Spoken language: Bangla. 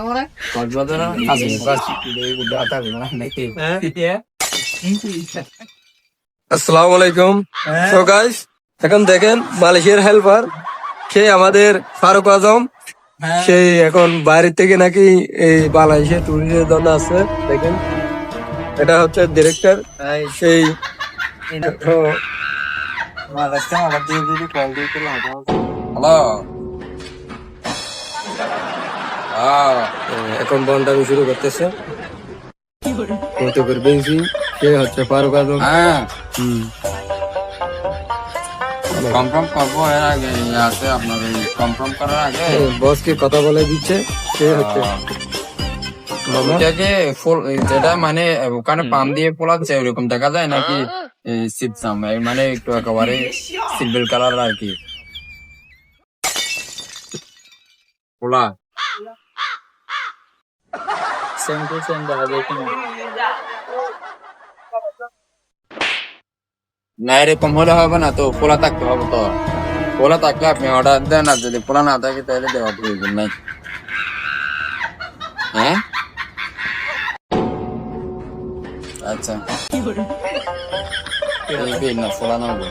Mana? কক্সবাজার আছে Udah tak mana nanti. আসসালামু আলাইকুম সো গাইস এখন দেখেন মালয়েশিয়ার হেল্পার সে আমাদের ফারুক আজম? সেই এখন বাইরে থেকে নাকি এই বাংলাদেশে টুরিস্টের জন্য আছে দেখেন। এটা হচ্ছে ডিরেক্টর সেই হ্যালো এখন বন্ডামি শুরু করতেছে। কত করে বেশি? সে হচ্ছে ফারুক আজম হ্যাঁ। হুম। কনফার্ম করব এর আগে আছে আপনার কনফার্ম করার আগে। বসকে কথা বলে দিচ্ছে সে হচ্ছে? ফুল যেটা মানে ওখানে পাম দিয়ে ফোলাচ্ছে ওরকম দেখা যায় নাকি? সিপসাম মানে একটু একেবারে সিলভার কালার আর কি। ফোলা। Sem tu sem dah ada kena. না? এরকম হলে হবে না তো ফোলা থাকতে হবে তো। ফোলা থাকলে আপনি অর্ডার দেন আর যদি ফোলা না থাকে তাহলে দেওয়ার প্রয়োজন নাই। হ্যাঁ? আচ্ছা। এই না ফোলা না হবে